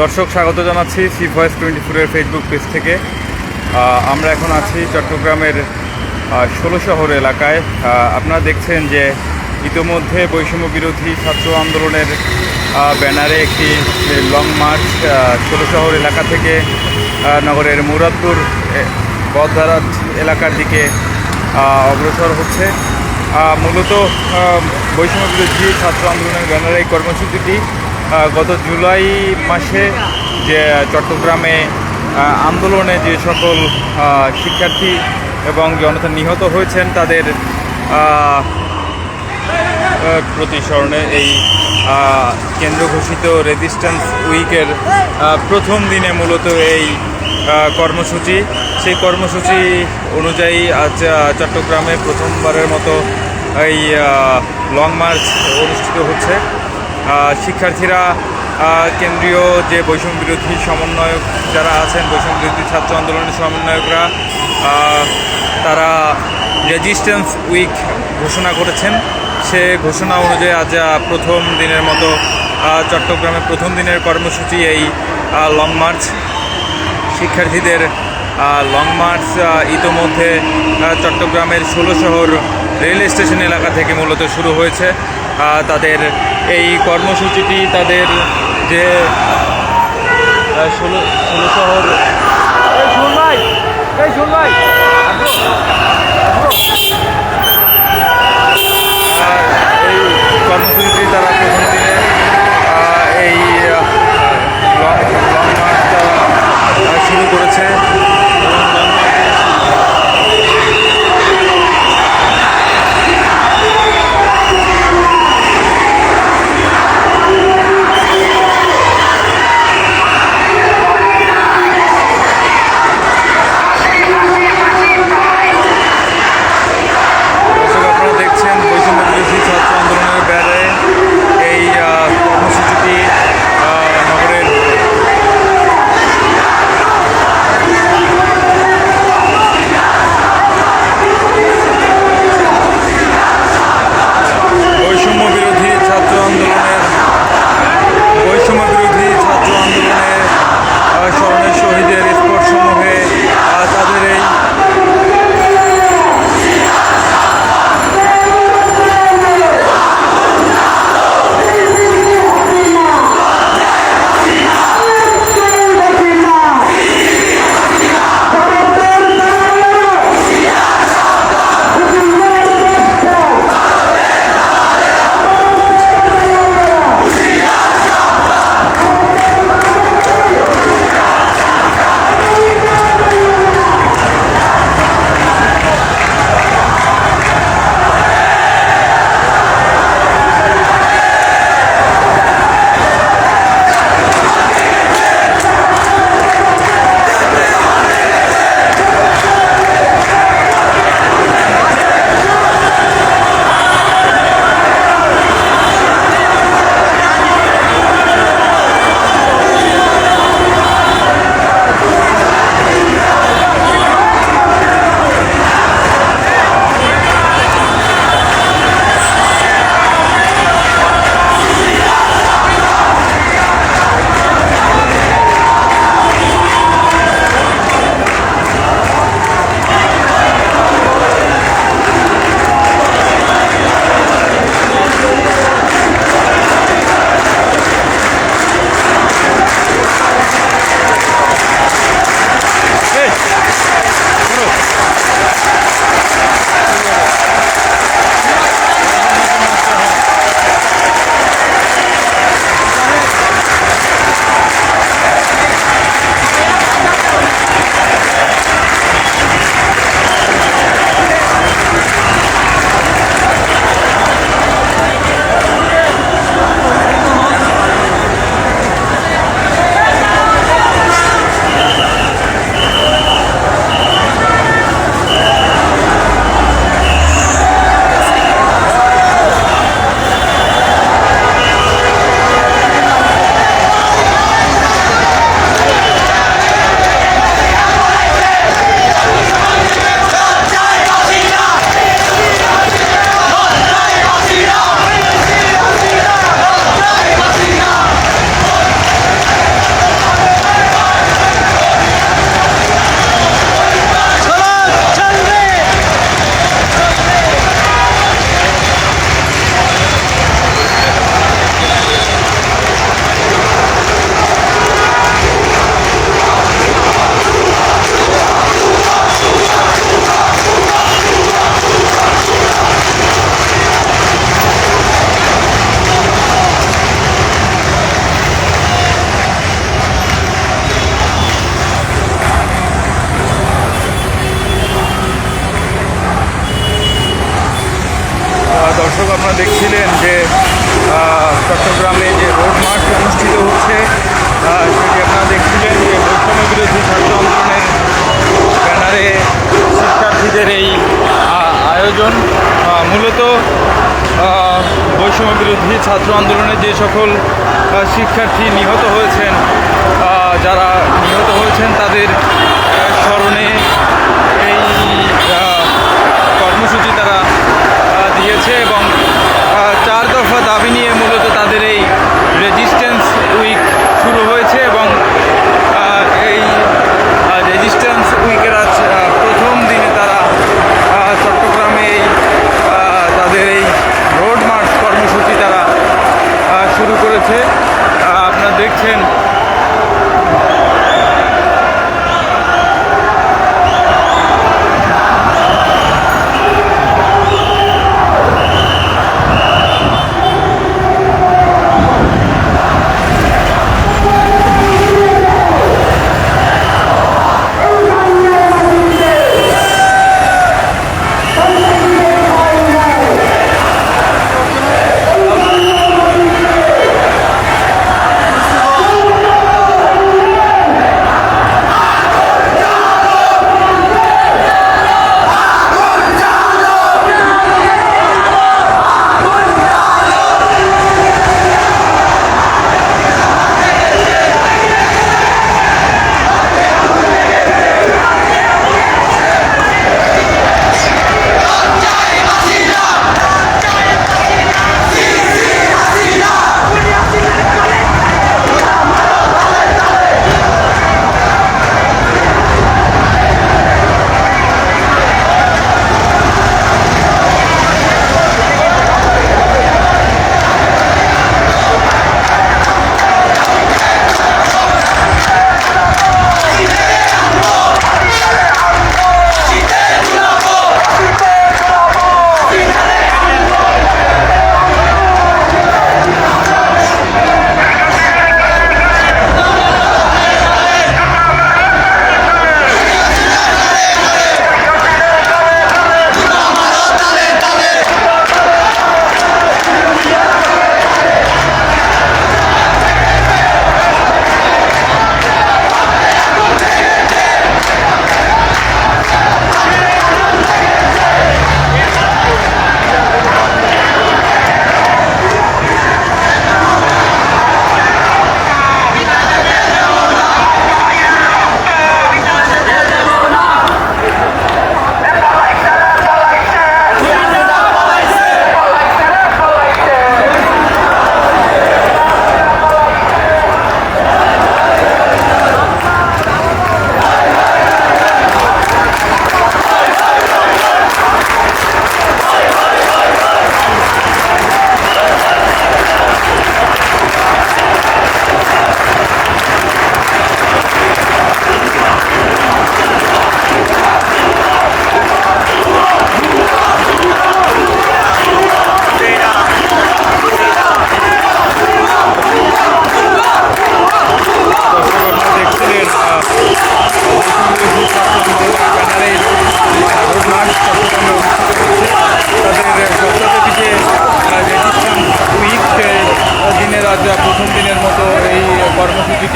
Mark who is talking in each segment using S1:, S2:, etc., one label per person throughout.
S1: দর্শক স্বাগত জানাচ্ছি সি ভয়েস টোয়েন্টি ফোরের ফেসবুক পেজ থেকে আমরা এখন আছি চট্টগ্রামের ষোলো শহর এলাকায়। আপনারা দেখছেন যে ইতোমধ্যে বৈষম্য বিরোধী ছাত্র আন্দোলনের ব্যানারে একটি লং মার্চ ষোলো শহর এলাকা থেকে নগরের মুরাদপুর এ, বদদারাত এলাকার দিকে অগ্রসর হচ্ছে। মূলত বৈষম্য বিরোধী ছাত্র আন্দোলনের ব্যানারে এই কর্মসূচিটি গত জুলাই মাসে যে চট্টগ্রামে আন্দোলনে যে সকল শিক্ষার্থী এবং জনতা নিহত হয়েছেন, তাদের প্রতি স্মরণে এই কেন্দ্র ঘোষিত রেজিস্ট্যান্স উইকের প্রথম দিনে মূলত এই কর্মসূচি। সেই কর্মসূচি অনুযায়ী আজ চট্টগ্রামে প্রথমবারের মতো এই লং মার্চ অনুষ্ঠিত হচ্ছে। শিক্ষার্থীরা কেন্দ্রীয় যে বৈষম্য বিরোধী সমন্বয়ক যারা আছেন, বৈষম্য বিরোধী ছাত্র আন্দোলনের সমন্বয়করা তারা রেজিস্ট্যান্স উইক ঘোষণা করেছেন। সে ঘোষণা অনুযায়ী আজ প্রথম দিনের মতো চট্টগ্রামে প্রথম দিনের কর্মসূচি এই লং মার্চ শিক্ষার্থীদের লং মার্চ ইতোমধ্যে চট্টগ্রামের ষোলো শহর রেল স্টেশন এলাকা থেকে মূলত শুরু হয়েছে। তাদের এই কর্মসূচিটি তাদের যে ষোলো ষোলো শহর এই শুনুন ভাই এই শুনুন ভাই। আহ, এই আয়োজন মূলত বৈষম্য বিরোধী ছাত্র আন্দোলনে যে সকল শিক্ষার্থী নিহত হয়েছেন যারা নিহত হয়েছেন তাদের স্মরণে এই কর্মসূচি তারা দিয়েছে এবং দেখছেন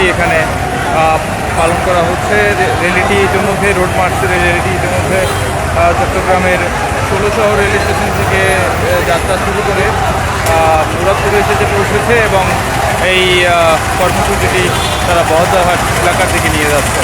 S1: কর্মসূচিটি এখানে পালন করা হচ্ছে। রেলিটি ইতিমধ্যে রোড মার্চের রেলিটি ইতিমধ্যে চট্টগ্রামের ষোলো শহর রেল স্টেশন থেকে যাত্রা শুরু করে মুরাদপুরে এসেছে, পৌঁছেছে এবং এই কর্মসূচিটি তারা বহদাহাট এলাকার দিকে নিয়ে যাচ্ছে।